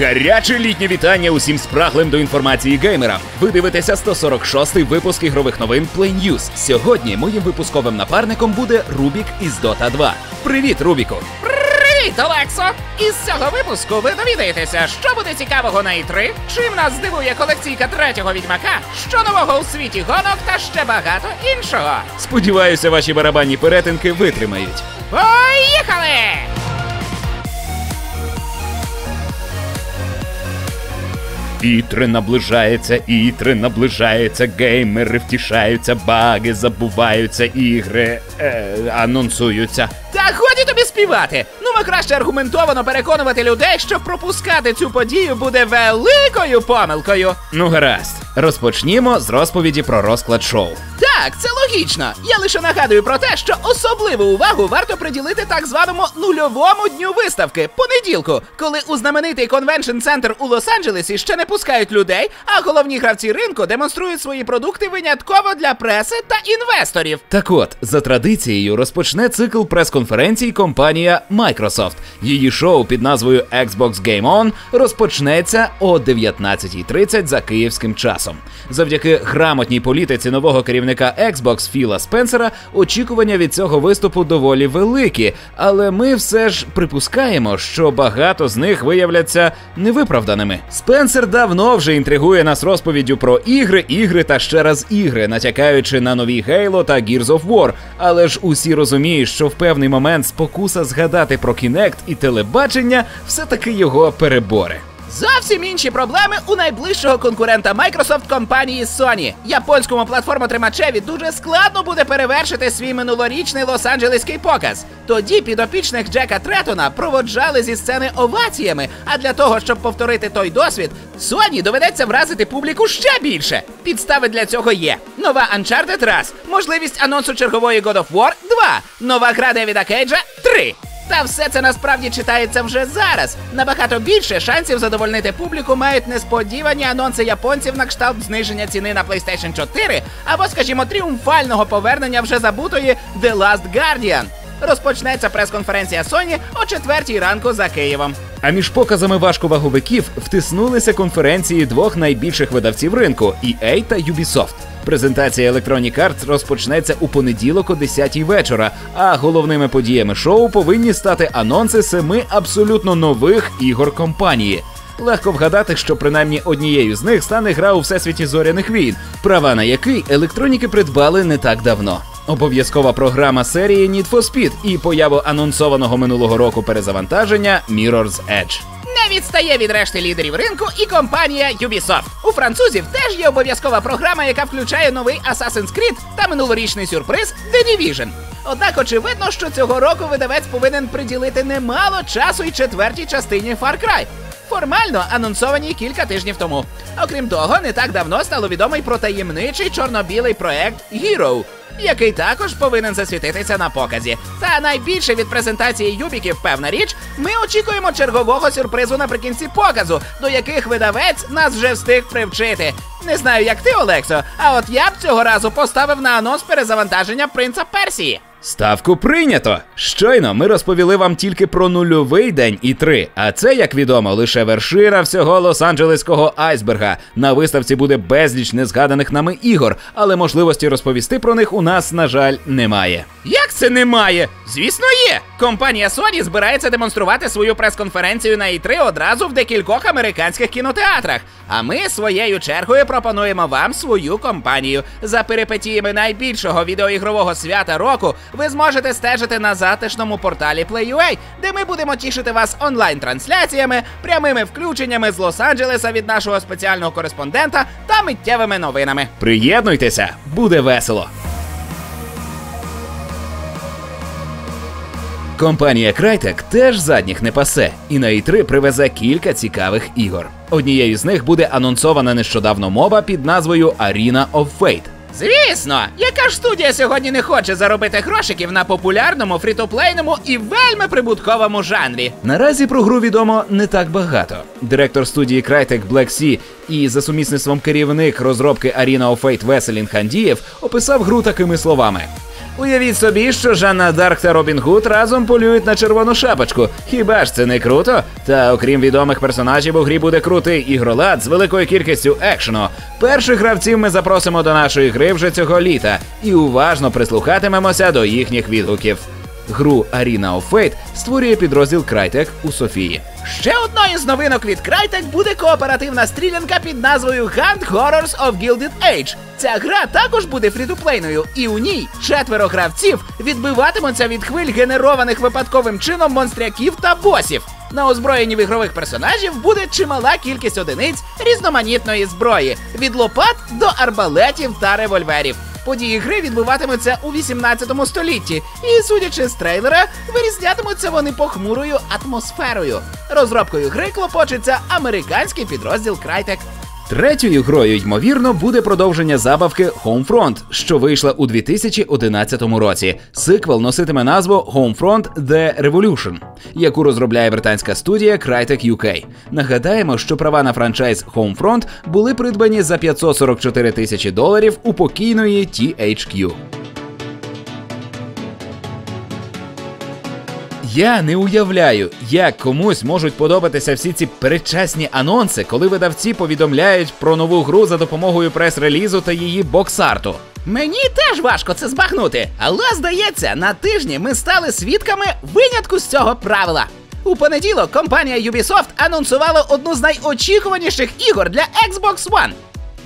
Гаряче літнє вітання усім спраглим до інформації геймерам. Ви дивитеся 146-й випуск ігрових новин Play News. Сьогодні моїм випусковим напарником буде Рубік із Dota 2. Привіт, Рубіку! Привіт, Олексо! Із цього випуску ви довідаєтеся, що буде цікавого на І3, чим нас здивує колекційка третього відьмака, що нового у світі гонок та ще багато іншого. Сподіваюся, ваші барабанні перетинки витримають. Поїхали! І3 наближається, І3 наближається, геймери втішаються, баги забуваються, ігри е, анонсуються. Та годі тобі співати! Ну ми краще аргументовано переконувати людей, що пропускати цю подію буде великою помилкою. Ну гаразд, розпочнімо з розповіді про розклад шоу. Так, це логічно. Я лише нагадую про те, що особливу увагу варто приділити так званому нульовому дню виставки понеділку, коли у знаменитий конвеншн центр у Лос-Анджелесі ще не пускають людей, а головні гравці ринку демонструють свої продукти винятково для преси та інвесторів. Так от, за традицією, розпочне цикл прес-конференцій компанія Microsoft. Її шоу під назвою Xbox Game On розпочнеться о 19.30 за київським часом. Завдяки грамотній політиці нового керівника Xbox Філа Спенсера очікування від цього виступу доволі великі, але ми все ж припускаємо, що багато з них виявляться невиправданими. Спенсер давно вже інтригує нас розповіддю про ігри, ігри та ще раз ігри, натякаючи на нові Halo та Gears of War. Але ж усі розуміють, що в певний момент спокуса згадати про Kinect і телебачення все-таки його переборе. Зовсім інші проблеми у найближчого конкурента Microsoft компанії Sony. Японському платформотримачеві дуже складно буде перевершити свій минулорічний лос-анджелеський показ. Тоді підопічних Джека Третона проводжали зі сцени оваціями. А для того, щоб повторити той досвід, Sony доведеться вразити публіку ще більше. Підстави для цього є: нова Uncharted раз, можливість анонсу чергової God of War 2, нова гра Девіда Кейджа 3. Та все це насправді читається вже зараз. Набагато більше шансів задовольнити публіку мають несподівані анонси японців на кшталт зниження ціни на PlayStation 4 або, скажімо, тріумфального повернення вже забутої The Last Guardian. Розпочнеться прес-конференція Sony о четвертій ранку за Києвом. А між показами важковаговиків втиснулися конференції двох найбільших видавців ринку EA та Ubisoft. Презентація Electronic Arts розпочнеться у понеділок о 10 вечора. А головними подіями шоу повинні стати анонси семи абсолютно нових ігор компанії. Легко вгадати, що принаймні однією з них стане гра у всесвіті зоряних війн, права на який електроніки придбали не так давно. Обов'язкова програма серії Need for Speed і появу анонсованого минулого року перезавантаження Mirror's Edge. Не відстає від решти лідерів ринку і компанія Ubisoft. У французів теж є обов'язкова програма, яка включає новий Assassin's Creed та минулорічний сюрприз The Division. Однак очевидно, що цього року видавець повинен приділити немало часу і четвертій частині Far Cry. Формально анонсовані кілька тижнів тому. Окрім того, не так давно стало відомо й про таємничий чорно-білий проект Hero, який також повинен засвітитися на показі. Та найбільше від презентації Юбіків, певна річ, ми очікуємо чергового сюрпризу наприкінці показу, до яких видавець нас вже встиг привчити. Не знаю, як ти, Олексо, а от я б цього разу поставив на анонс перезавантаження принца Персії. Ставку прийнято. Щойно ми розповіли вам тільки про нульовий день і три. А це, як відомо, лише вершина всього лос-анджелеського айсберга. На виставці буде безліч незгаданих нами ігор, але можливості розповісти про них у нас, на жаль, немає. Як це немає? Звісно, є. Компанія Sony збирається демонструвати свою прес-конференцію на І3 одразу в декількох американських кінотеатрах. А ми своєю чергою пропонуємо вам свою компанію. За перипетіями найбільшого відеоігрового свята року ви зможете стежити на затишному порталі PlayUA, де ми будемо тішити вас онлайн-трансляціями, прямими включеннями з Лос-Анджелеса від нашого спеціального кореспондента та миттєвими новинами. Приєднуйтеся, буде весело. Компанія Crytek теж задніх не пасе, і на І3 привезе кілька цікавих ігор. Однією з них буде анонсована нещодавно моба під назвою Arena of Fate. Звісно, яка ж студія сьогодні не хоче заробити грошиків на популярному фрітоплейному і вельми прибутковому жанрі? Наразі про гру відомо не так багато. Директор студії Crytek Black Sea і за сумісництвом керівник розробки Arena of Fate Веселін Хандієв описав гру такими словами. Уявіть собі, що Жанна Дарк та Робін Гуд разом полюють на червону шапочку. Хіба ж це не круто? Та окрім відомих персонажів, у грі буде крутий ігролад з великою кількістю екшену. Перших гравців ми запросимо до нашої гри вже цього літа і уважно прислухатимемося до їхніх відгуків. Гру Arena of Fate створює підрозділ Crytek у Софії. Ще одною з новинок від Crytek буде кооперативна стрілянка під назвою Hunt Horrors of Gilded Age. Ця гра також буде фрітуплейною, і у ній четверо гравців відбиватимуться від хвиль генерованих випадковим чином монстряків та босів. На озброєнні в ігрових персонажів буде чимала кількість одиниць різноманітної зброї від лопат до арбалетів та револьверів. Події гри відбуватимуться у 18 столітті, і, судячи з трейлера, вирізнятимуться вони похмурою атмосферою. Розробкою гри клопочеться американський підрозділ Crytek. Третьою грою, ймовірно, буде продовження забавки Homefront, що вийшла у 2011 році. Сиквел носитиме назву Homefront The Revolution, яку розробляє британська студія Crytek UK. Нагадаємо, що права на франчайз Homefront були придбані за 544 тисячі доларів у покійної THQ. Я не уявляю, як комусь можуть подобатися всі ці передчасні анонси, коли видавці повідомляють про нову гру за допомогою прес-релізу та її боксарту. Мені теж важко це збагнути, але здається, на тижні ми стали свідками винятку з цього правила. У понеділок компанія Ubisoft анонсувала одну з найочікуваніших ігор для Xbox One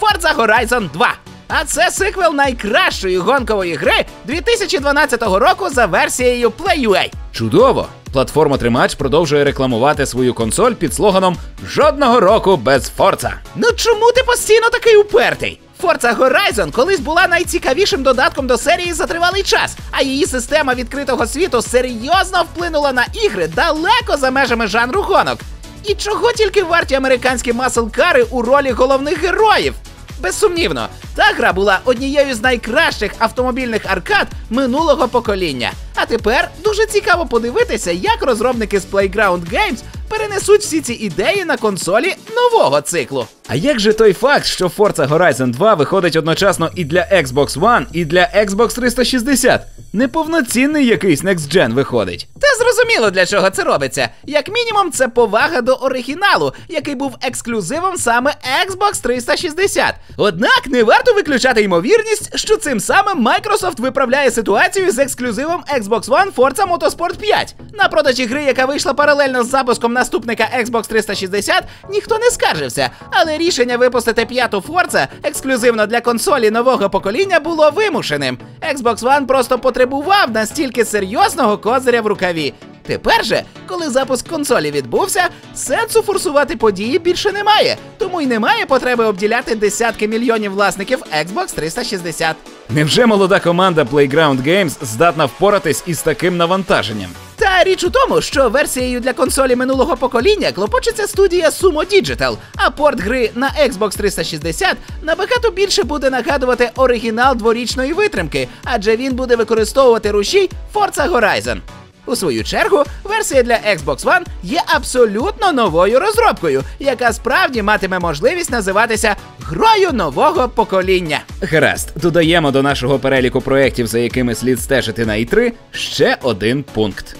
Forza Horizon 2. А це сиквел найкращої гонкової гри 2012 року за версією PlayUA. Чудово! Платформа Тримач продовжує рекламувати свою консоль під слоганом Жодного року без Форца. Ну чому ти постійно такий упертий? Forza Horizon колись була найцікавішим додатком до серії за тривалий час, а її система відкритого світу серйозно вплинула на ігри далеко за межами жанру гонок. І чого тільки варті американські маслкари у ролі головних героїв? Безсумнівно, та гра була однією з найкращих автомобільних аркад минулого покоління. А тепер дуже цікаво подивитися, як розробники з Playground Games перенесуть всі ці ідеї на консолі нового циклу. А як же той факт, що Forza Horizon 2 виходить одночасно і для Xbox One, і для Xbox 360? Неповноцінний якийсь Next Gen виходить. Та зрозуміло, для чого це робиться. Як мінімум, це повага до оригіналу, який був ексклюзивом саме Xbox 360. Однак не варто виключати ймовірність, що цим самим Microsoft виправляє ситуацію з ексклюзивом Xbox One Forza Motorsport 5. На продажі гри, яка вийшла паралельно з запуском наступника Xbox 360, ніхто не скаржився. Але рішення випустити п'яту Forza ексклюзивно для консолі нового покоління було вимушеним. Xbox One просто потребував настільки серйозного козиря в рукаві. Тепер же, коли запуск консолі відбувся, сенсу форсувати події більше немає, тому й немає потреби обділяти десятки мільйонів власників Xbox 360. Невже молода команда Playground Games здатна впоратись із таким навантаженням? Та річ у тому, що версією для консолі минулого покоління клопочеться студія Sumo Digital, а порт гри на Xbox 360 набагато більше буде нагадувати оригінал дворічної витримки, адже він буде використовувати рушій Forza Horizon. У свою чергу, версія для Xbox One є абсолютно новою розробкою, яка справді матиме можливість називатися грою нового покоління. Гаразд, додаємо до нашого переліку проєктів, за якими слід стежити на І3, ще один пункт.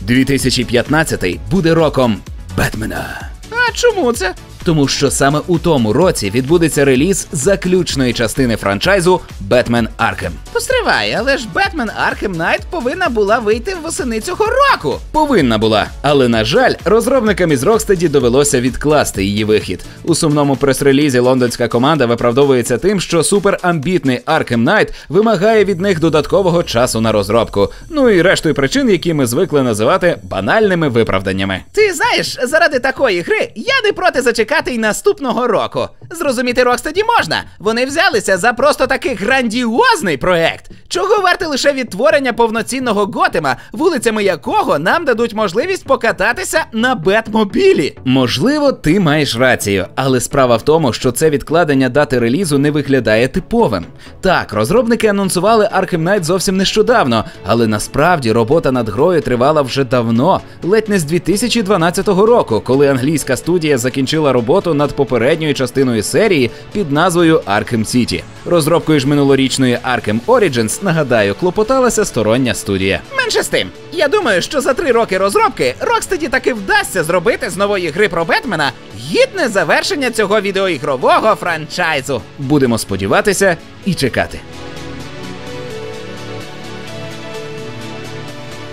2015 буде роком Бетмена. А чому це? Тому що саме у тому році відбудеться реліз заключної частини франчайзу Бетмен Архем. Постривай, але ж Бетмен Arkham Knight повинна була вийти восени цього року. Повинна була, але на жаль, розробникам із Rocksteady довелося відкласти її вихід. У сумному прес-релізі лондонська команда виправдовується тим, що суперамбітний Arkham Knight вимагає від них додаткового часу на розробку. Ну і рештою причин, які ми звикли називати банальними виправданнями. Ти знаєш, заради такої гри я не проти зачекати й наступного року. Зрозуміти Rocksteady можна. Вони взялися за просто такий грандіозний проект. Чого варте лише відтворення повноцінного Готема, вулицями якого нам дадуть можливість покататися на Бетмобілі. Можливо, ти маєш рацію, але справа в тому, що це відкладення дати релізу не виглядає типовим. Так, розробники анонсували Arkham Knight зовсім нещодавно, але насправді робота над грою тривала вже давно, ледь не з 2012 року, коли англійська студія закінчила роботу над попередньою частиною серії під назвою Arkham City. Розробкою ж минулорічної Arkham Origins, нагадаю, клопоталася стороння студія. Менше з тим, я думаю, що за три роки розробки Rocksteady таки вдасться зробити з нової гри про Бетмена гідне завершення цього відеоігрового франчайзу. Будемо сподіватися і чекати.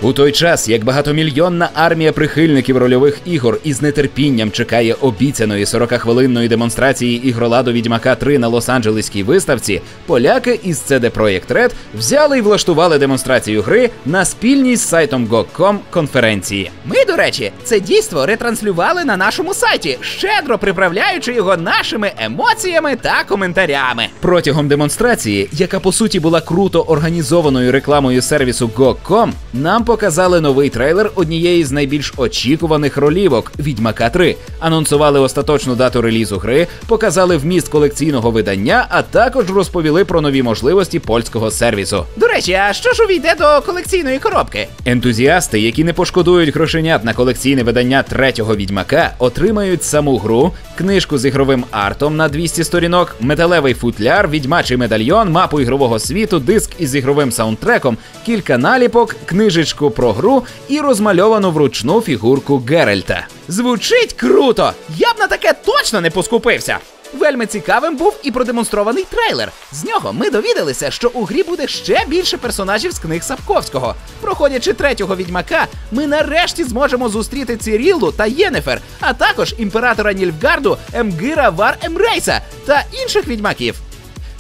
У той час, як багатомільйонна армія прихильників рольових ігор із нетерпінням чекає обіцяної 40-хвилинної демонстрації ігроладу Відьмака 3 на Лос-Анджелеській виставці, поляки із CD Projekt Red взяли і влаштували демонстрацію гри на спільній з сайтом GOG.com конференції. Ми, до речі, це дійство ретранслювали на нашому сайті, щедро приправляючи його нашими емоціями та коментарями. Протягом демонстрації, яка по суті була круто організованою рекламою сервісу GOG.com, нам показали новий трейлер однієї з найбільш очікуваних ролівок Відьмака 3. Анонсували остаточну дату релізу гри, показали вміст колекційного видання, а також розповіли про нові можливості польського сервісу. До речі, а що ж увійде до колекційної коробки? Ентузіасти, які не пошкодують грошенят на колекційне видання третього відьмака, отримають саму гру, книжку з ігровим артом на 200 сторінок, металевий футляр, відьмачий медальйон, мапу ігрового світу, диск із ігровим саундтреком, кілька наліпок, книжечку про гру і розмальовану вручну фігурку Геральта. Звучить круто! Я б на таке точно не поскупився. Вельми цікавим був і продемонстрований трейлер. З нього ми довідалися, що у грі буде ще більше персонажів з книг Сапковського. Проходячи третього відьмака, ми нарешті зможемо зустріти Ціріллу та Єнефер, а також імператора Нільфгарду, Емгира Вар Емрейса та інших відьмаків.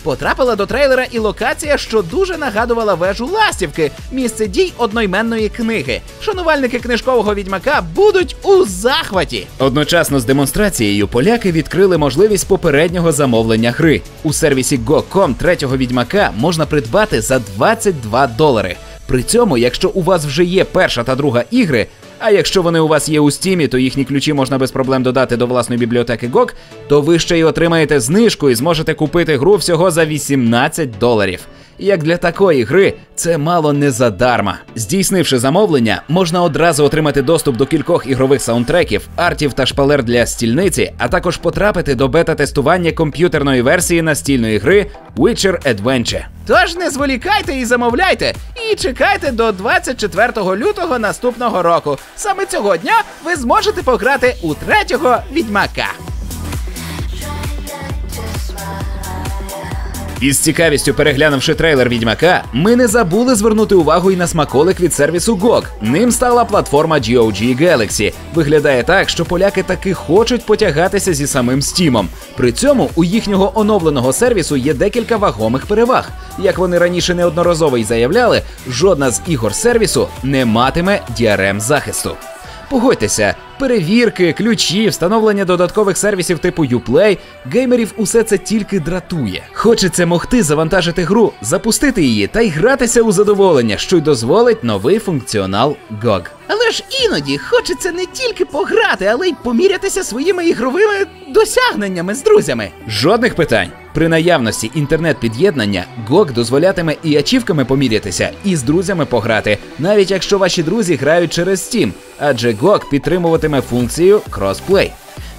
Потрапила до трейлера і локація, що дуже нагадувала вежу Ластівки, місце дій одноіменної книги. Шанувальники книжкового відьмака будуть у захваті. Одночасно з демонстрацією поляки відкрили можливість попереднього замовлення гри. У сервісі Go.com третього відьмака можна придбати за 22 долари. При цьому, якщо у вас вже є перша та друга ігри, а якщо вони у вас є у стімі, то їхні ключі можна без проблем додати до власної бібліотеки GOG, то ви ще й отримаєте знижку і зможете купити гру всього за 18 доларів. Як для такої гри, це мало не задарма. Здійснивши замовлення, можна одразу отримати доступ до кількох ігрових саундтреків, артів та шпалер для стільниці, а також потрапити до бета-тестування комп'ютерної версії настільної гри Witcher Adventure. Тож не зволікайте і замовляйте, і чекайте до 24 лютого наступного року. Саме цього дня ви зможете пограти у третього відьмака. Із цікавістю переглянувши трейлер Відьмака, ми не забули звернути увагу і на смаколик від сервісу GOG. Ним стала платформа GOG Galaxy. Виглядає так, що поляки таки хочуть потягатися зі самим Стімом. При цьому у їхнього оновленого сервісу є декілька вагомих переваг. Як вони раніше неодноразово й заявляли, жодна з ігор сервісу не матиме DRM захисту. Погодьтеся, перевірки, ключі, встановлення додаткових сервісів типу Uplay, геймерів усе це тільки дратує. Хочеться могти завантажити гру, запустити її та й гратися у задоволення, що й дозволить новий функціонал GOG. Але ж іноді хочеться не тільки пограти, але й помірятися своїми ігровими досягненнями з друзями. Жодних питань. При наявності інтернет-під'єднання GOG дозволятиме і ачівками помірятися, і з друзями пограти, навіть якщо ваші друзі грають через Steam, адже GOG підтримуватиме функцію Crossplay.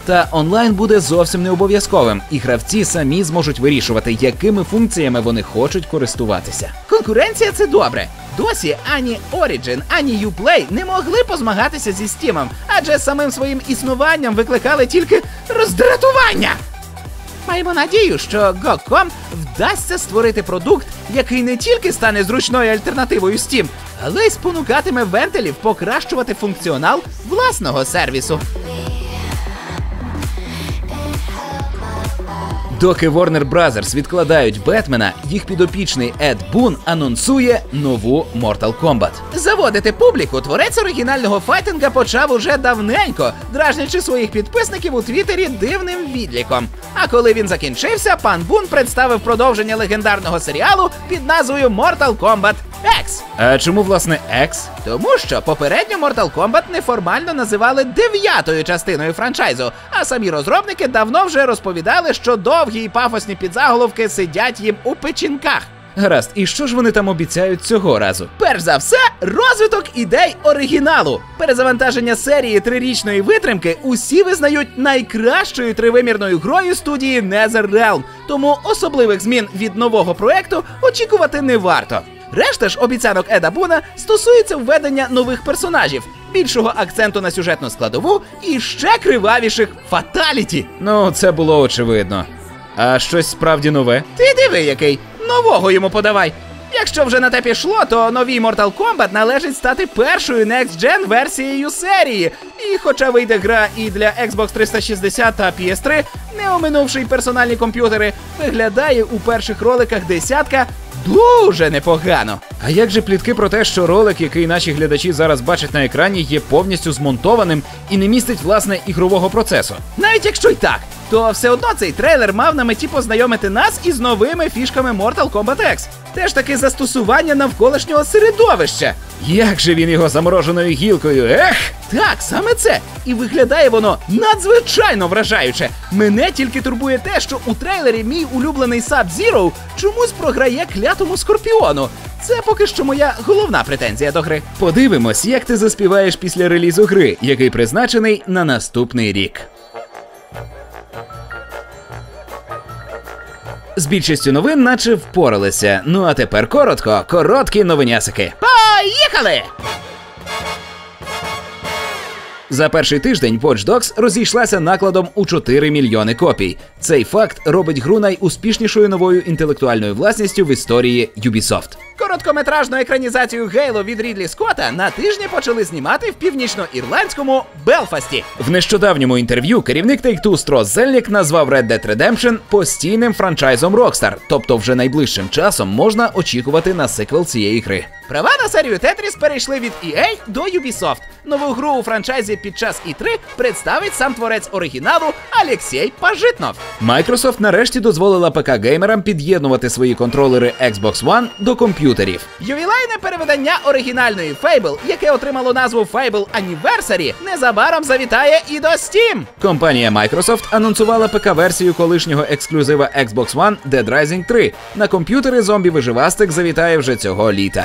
Та онлайн буде зовсім не обов'язковим, і гравці самі зможуть вирішувати, якими функціями вони хочуть користуватися. Конкуренція це добре. Досі ані Origin, ані Uplay не могли позмагатися зі Steam, адже самим своїм існуванням викликали тільки роздратування. Маємо надію, що GOG.com вдасться створити продукт, який не тільки стане зручною альтернативою Steam, але й спонукатиме вентилів покращувати функціонал власного сервісу. Доки Warner Bros. відкладають Бетмена, їх підопічний Ед Бун анонсує нову Mortal Kombat. Заводити публіку творець оригінального файтинга почав уже давненько, дражнячи своїх підписників у Твіттері дивним відліком. А коли він закінчився, пан Бун представив продовження легендарного серіалу під назвою Mortal Kombat X. А чому власне X? Тому що попередньо Mortal Kombat неформально називали дев'ятою частиною франчайзу, а самі розробники давно вже розповідали, що довгі і пафосні підзаголовки сидять їм у печінках. Гаразд, і що ж вони там обіцяють цього разу? Перш за все, розвиток ідей оригіналу. Перезавантаження серії трирічної витримки усі визнають найкращою тривимірною грою студії NetherRealm, тому особливих змін від нового проекту очікувати не варто. Решта ж обіцянок Еда Буна стосується введення нових персонажів, більшого акценту на сюжетну складову і ще кривавіших фаталіті. Ну, це було очевидно. А щось справді нове? Ти диви, який нового йому подавай. Якщо вже на те пішло, то новій Mortal Kombat належить стати першою Next Gen версією серії. І хоча вийде гра і для Xbox 360 та PS3, не оминувши й персональні комп'ютери, виглядає у перших роликах десятка дуже непогано. А як же плітки про те, що ролик, який наші глядачі зараз бачать на екрані, є повністю змонтованим і не містить власне ігрового процесу? Навіть якщо й так, то все одно цей трейлер мав на меті познайомити нас із новими фішками Mortal Kombat X. Теж таки застосування навколишнього середовища. Як же він його замороженою гілкою? Ех! Так, саме це. І виглядає воно надзвичайно вражаюче. Мене тільки турбує те, що у трейлері мій улюблений Sub-Zero чомусь програє клятому скорпіону. Це поки що моя головна претензія до гри. Подивимось, як ти заспіваєш після релізу гри, який призначений на наступний рік. З більшістю новин, наче впоралися. Ну а тепер коротко, короткі новинясики. Поїхали! За перший тиждень Watch Dogs розійшлася накладом у 4 мільйони копій. Цей факт робить гру найуспішнішою новою інтелектуальною власністю в історії Ubisoft. Короткометражну екранізацію Гейло від Рідлі Скотта на тижні почали знімати в північно-ірландському Белфасті. В нещодавньому інтерв'ю керівник Take-Two Строс Зельнік назвав Red Dead Redemption постійним франчайзом Rockstar, тобто вже найближчим часом можна очікувати на сиквел цієї гри. Права на серію Tetris перейшли від EA до Ubisoft. Нову гру у франчайзі під час І3 представить сам творець оригіналу Алексій Пажитнов. Microsoft нарешті дозволила ПК-геймерам під'єднувати свої контролери Xbox One до комп'ютерів. Ювілейне перевидання оригінальної Fable, яке отримало назву Fable Anniversary, незабаром завітає і до Steam. Компанія Microsoft анонсувала ПК-версію колишнього ексклюзива Xbox One Dead Rising 3. На комп'ютери зомбі-виживастик завітає вже цього літа.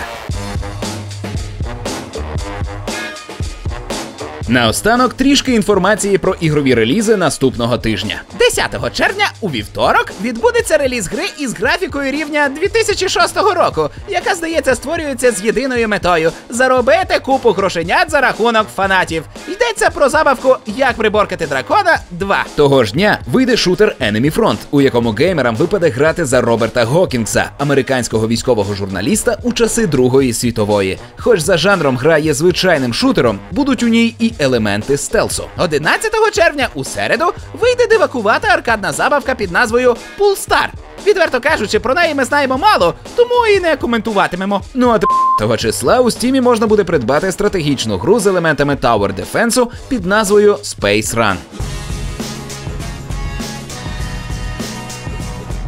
Наостанок трішки інформації про ігрові релізи наступного тижня. 10 червня у вівторок відбудеться реліз гри із графікою рівня 2006 року, яка, здається, створюється з єдиною метою заробити купу грошенят за рахунок фанатів. Йдеться про забавку Як приборкати дракона 2. Того ж дня вийде шутер Enemy Front, у якому геймерам випаде грати за Роберта Гокінгса, американського військового журналіста у часи Другої світової. Хоч за жанром гра є звичайним шутером, будуть у ній і елементи стелсу. 11 червня у середу вийде дивакувата аркадна забавка під назвою Пулстар. Відверто кажучи, про неї ми знаємо мало, тому і не коментуватимемо. Ну а того числа у стімі можна буде придбати стратегічну гру з елементами Tower Defense під назвою Space Run.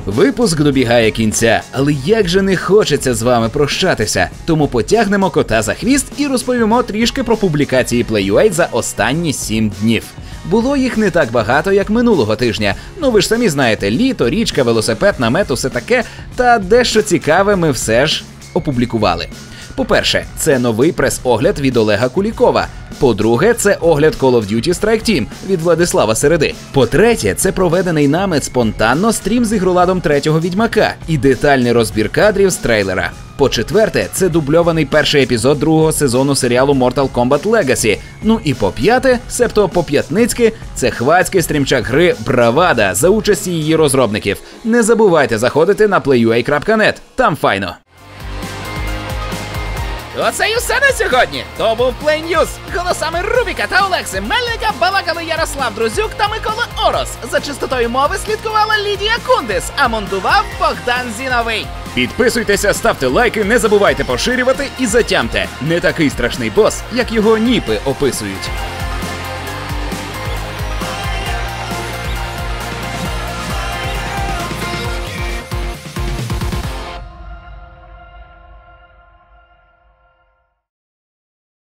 Випуск добігає кінця, але як же не хочеться з вами прощатися. Тому потягнемо кота за хвіст і розповімо трішки про публікації PlayUA за останні 7 днів. Було їх не так багато, як минулого тижня. Ну ви ж самі знаєте, літо, річка, велосипед, намет, усе таке, та дещо цікаве ми все ж опублікували. По-перше, це новий прес-огляд від Олега Кулікова. По-друге, це огляд Call of Duty Strike Team від Владислава Середи. По-третє, це проведений нами спонтанно стрім з ігроладом третього відьмака і детальний розбір кадрів з трейлера. По-четверте, це дубльований перший епізод другого сезону серіалу Mortal Kombat Legacy. Ну і по п'яте, себто по п'ятницьки, це хвацький стрімчак гри Бравада за участі її розробників. Не забувайте заходити на playua.net, там файно. Оце і все на сьогодні. То був Play News. Голосами Рубіка та Олекси Мельника балакали Ярослав Друзюк та Микола Орос. За чистотою мови слідкувала Лідія Кундис, а монтував Богдан Зіновий. Підписуйтеся, ставте лайки, не забувайте поширювати і затямте. Не такий страшний бос, як його ніпи описують.